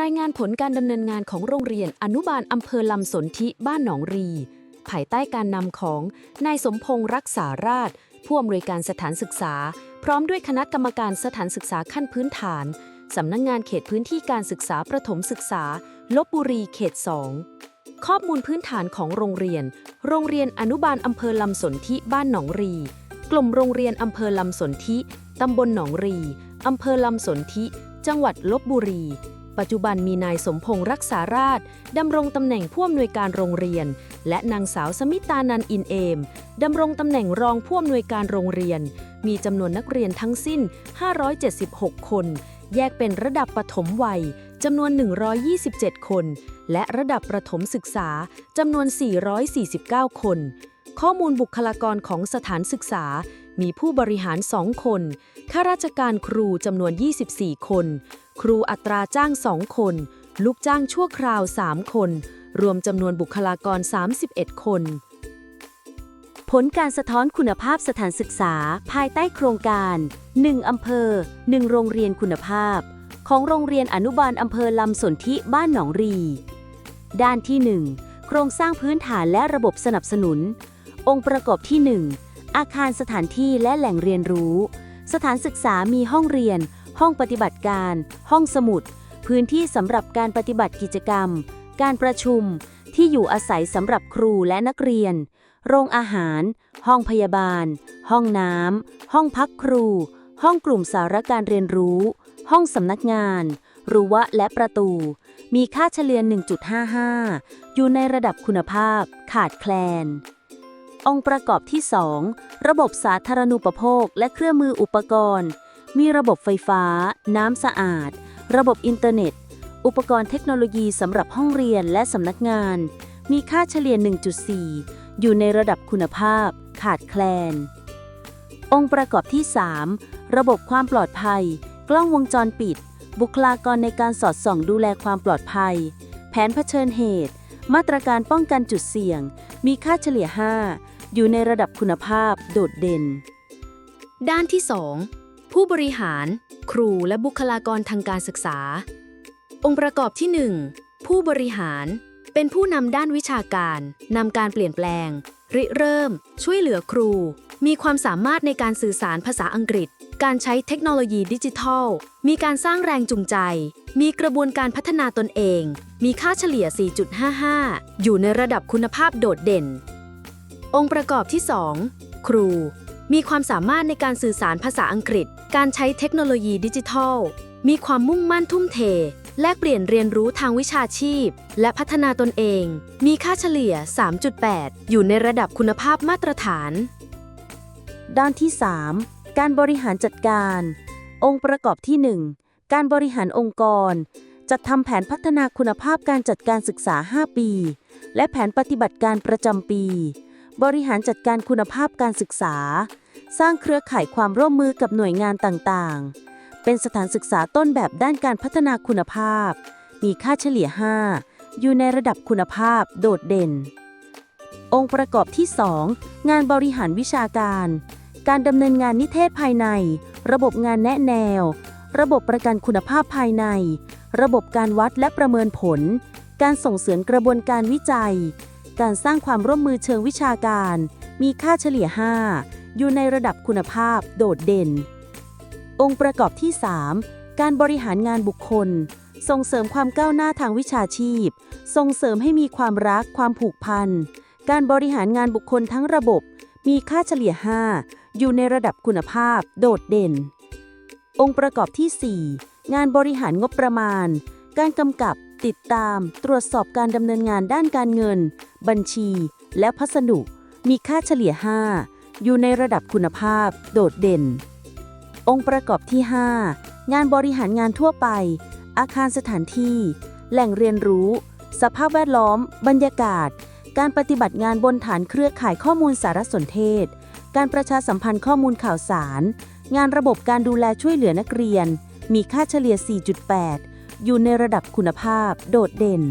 รายงานผลการดำเนินงานของโรงเรียนอนุบาลอำเภอลำสนธิบ้านหนองรี ภายใต้การนำของนายสมพงษ์รักษาราช ผู้อำนวยการสถานศึกษา พร้อมด้วยคณะกรรมการสถานศึกษาขั้นพื้นฐานสำนักงงานเขตพื้นที่การศึกษาประถมศึกษาลบบุรีเขต 2 ข้อมูลพื้นฐานของโรงเรียน โรงเรียนอนุบาลอำเภอลำสนธิบ้านหนองรี กลุ่มโรงเรียนอำเภอลำสนธิตำบลหนองรีอำเภอลำสนธิจังหวัดลบบุรี ปัจจุบันมีนายสมพงษ์รักษาราชดำรงตำแหน่งผู้อำนวยการโรงเรียน และนางสาวสมิตานันอินเอมดำรงตำแหน่งรองผู้อำนวยการโรงเรียน มีจำนวนนักเรียนทั้งสิ้น 576 คน แยกเป็นระดับปฐมวัยจำนวน 127 คน และระดับประถมศึกษาจำนวน 449 คน ข้อมูลบุคลากรของสถานศึกษา มีผู้บริหาร 2 คน ข้าราชการครูจำนวน 24 คน ครูอัตราจ้าง 2 คน ลูกจ้างชั่วคราว 3 คน รวมจำนวนบุคลากร 31 คน ผลการสะท้อนคุณภาพสถานศึกษาภายใต้โครงการ 1 อำเภอ 1 โรงเรียนคุณภาพ ของโรงเรียนอนุบาลอำเภอลำสนธิบ้านหนองรี ด้านที่ 1 โครงสร้างพื้นฐานและระบบสนับสนุน องค์ประกอบที่ 1 อาคารสถานที่และแหล่งเรียนรู้ สถานศึกษามีห้องเรียน ห้องปฏิบัติการ ห้องสมุด พื้นที่สำหรับการปฏิบัติกิจกรรม การประชุม ที่อยู่อาศัยสำหรับครูและนักเรียน โรงอาหาร ห้องพยาบาล ห้องน้ำ ห้องพักครู ห้องกลุ่มสารการเรียนรู้ ห้องสำนักงาน รั้วและประตู มีค่าเฉลี่ย 1.55 อยู่ในระดับคุณภาพ ขาดแคลนองค์ประกอบที่ 2 ระบบสาธารณูปโภคและเครื่องมืออุปกรณ์ มีระบบไฟฟ้า น้ำสะอาด ระบบอินเทอร์เน็ต อุปกรณ์เทคโนโลยีสำหรับห้องเรียนและสำนักงาน มีค่าเฉลี่ย 1.4 อยู่ในระดับคุณภาพ ขาดแคลน องค์ประกอบที่ 3 ระบบความปลอดภัย กล้องวงจรปิด บุคลากรในการสอดส่องดูแลความปลอดภัย แผนเผชิญเหตุ มาตรการป้องกันจุดเสี่ยง มีค่าเฉลี่ย 5 อยู่ในระดับคุณภาพ โดดเด่น ด้านที่ 2 ผู้บริหาร ครูและบุคลากรทางการศึกษา องค์ประกอบที่ 1 ผู้บริหาร เป็นผู้นำด้านวิชาการนำการเปลี่ยนแปลง ริเริ่ม ช่วยเหลือครู มีความสามารถในการสื่อสารภาษาอังกฤษ การใช้เทคโนโลยีดิจิทัล มีการสร้างแรงจูงใจ มีกระบวนการพัฒนาตนเอง มีค่าเฉลี่ย 4.55 อยู่ในระดับคุณภาพโดดเด่น องค์ประกอบที่ 2 ครูมีความสามารถในการสื่อสารภาษาอังกฤษ การใช้เทคโนโลยีดิจิทัล มีความมุ่งมั่นทุ่มเท แลกเปลี่ยนเรียนรู้ทางวิชาชีพ และพัฒนาตนเอง มีค่าเฉลี่ย 3.8 อยู่ในระดับคุณภาพมาตรฐาน ด้านที่ 3 การบริหารจัดการ องค์ประกอบที่ 1 การบริหารองค์กร จัดทำแผนพัฒนาคุณภาพการจัดการศึกษา 5 ปี และแผนปฏิบัติการประจำปี บริหารจัดการคุณภาพการศึกษา สร้างเครือข่ายความร่วมมือกับหน่วยงานต่างๆ เป็นสถานศึกษาต้นแบบด้านการพัฒนาคุณภาพ มีค่าเฉลี่ย 5 อยู่ในระดับคุณภาพโดดเด่น องค์ประกอบที่ 2 งานบริหารวิชาการ การดำเนินงานนิเทศภายใน ระบบงานแนะแนว ระบบประกันคุณภาพภายใน ระบบการวัดและประเมินผล การส่งเสริมกระบวนการวิจัย การสร้างความร่วมมือเชิงวิชาการ มีค่าเฉลี่ย 5 อยู่ในระดับคุณภาพโดดเด่น องค์ประกอบที่ 3 การบริหารงานบุคคล ส่งเสริมความก้าวหน้าทางวิชาชีพ ส่งเสริมให้มีความรักความผูกพัน การบริหารงานบุคคลทั้งระบบ มีค่าเฉลี่ย 5 อยู่ในระดับคุณภาพ โดดเด่น องค์ประกอบที่ 4 งานบริหารงบประมาณ การกำกับติดตาม ตรวจสอบการดำเนินงานด้านการเงิน บัญชี และพัสดุ มีค่าเฉลี่ย 5 อยู่ในระดับคุณภาพ โดดเด่น องค์ประกอบที่ 5 งานบริหารงานทั่วไป อาคารสถานที่ แหล่งเรียนรู้ สภาพแวดล้อม บรรยากาศ การปฏิบัติงานบนฐานเครือข่ายข้อมูลสารสนเทศ การประชาสัมพันธ์ข้อมูลข่าวสาร งานระบบการดูแลช่วยเหลือนักเรียน มีค่าเฉลี่ย 4.8 อยู่ในระดับคุณภาพ โดดเด่น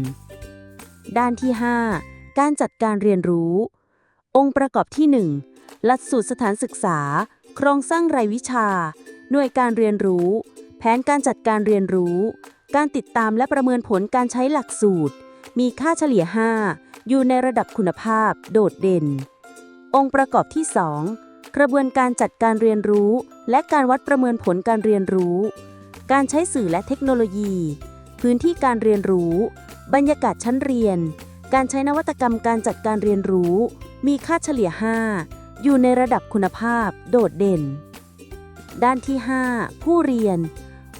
ด้านที่ 5 การจัดการเรียนรู้ องค์ประกอบที่ 1 หลักสูตรสถานศึกษา โครงสร้างรายวิชา หน่วยการเรียนรู้ แผนการจัดการเรียนรู้ การติดตามและประเมินผลการใช้หลักสูตร มีค่าเฉลี่ย 5 อยู่ในระดับคุณภาพ โดดเด่น องค์ประกอบที่ 2 กระบวนการจัดการเรียนรู้ และการวัดประเมินผลการเรียนรู้ การใช้สื่อและเทคโนโลยี พื้นที่การเรียนรู้ บรรยากาศชั้นเรียน การใช้นวัตกรรมการจัดการเรียนรู้ มีค่าเฉลี่ย 5 อยู่ในระดับคุณภาพโดดเด่น ด้านที่ 5 ผู้เรียน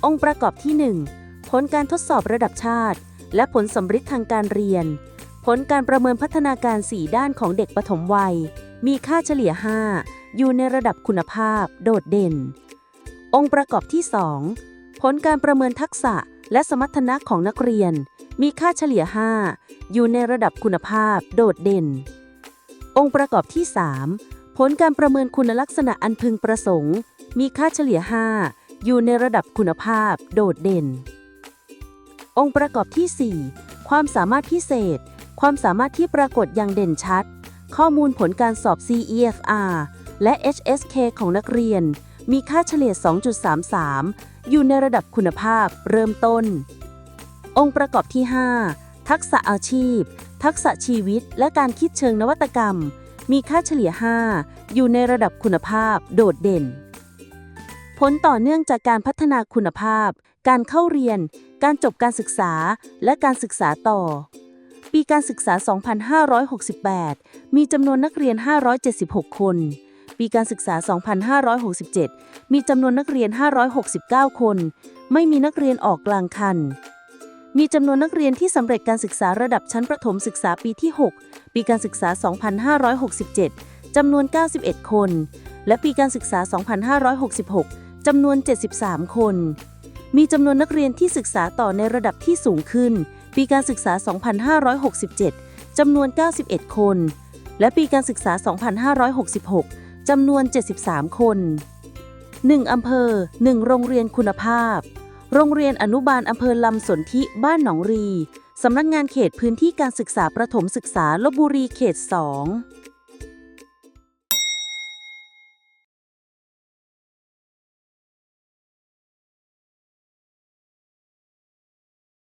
องค์ประกอบที่ 1 ผลการทดสอบระดับชาติ และผลสำฤทธิ์ทางการเรียน ผลการประเมินพัฒนาการ 4 ด้านของเด็กปฐมวัย มีค่าเฉลี่ย 5 อยู่ในระดับคุณภาพ โดดเด่น องค์ประกอบที่ 2 ผลการประเมินทักษะและสมรรถนะของนักเรียน มีค่าเฉลี่ย 5 อยู่ในระดับคุณภาพ โดดเด่น องค์ประกอบที่ 3 ผลการประเมินคุณลักษณะอันพึงประสงค์ มีค่าเฉลี่ย 5 อยู่ในระดับคุณภาพ โดดเด่น องค์ประกอบที่ 4 ความสามารถพิเศษ ความสามารถที่ปรากฏอย่างเด่นชัด ข้อมูลผลการสอบ CEFR และ HSK ของนักเรียน มีค่าเฉลี่ย 2.33 อยู่ในระดับคุณภาพเริ่มต้น องค์ประกอบที่ 5 ทักษะอาชีพ ทักษะชีวิต และการคิดเชิงนวัตกรรม มีค่าเฉลี่ย 5 อยู่ในระดับคุณภาพโดดเด่น ผลต่อเนื่องจากการพัฒนาคุณภาพ การเข้าเรียน การจบการศึกษา และการศึกษาต่อ ปีการศึกษา 2568 มีจำนวนนักเรียน 576 คน ปีการศึกษา 2567 มีจำนวนนักเรียน 569 คน ไม่มีนักเรียนออกกลางคัน มีจำนวนนักเรียนที่สำเร็จการศึกษาระดับชั้นประถมศึกษาปีที่ 6 ปีการศึกษา 2567 จำนวน 91 คน และปีการศึกษา 2566 จำนวน 73 คน มีจำนวนนักเรียนที่ศึกษาต่อในระดับที่สูงขึ้น ปีการศึกษา 2567 จำนวน 91 คน และปีการศึกษา 2566 จำนวน 73 คน 1 อำเภอ 1 โรงเรียนคุณภาพ โรงเรียนอนุบาลอำเภอลำสนธิบ้านหนองรี สำนักงานเขตพื้นที่การศึกษาประถมศึกษาลบบุรีเขต 2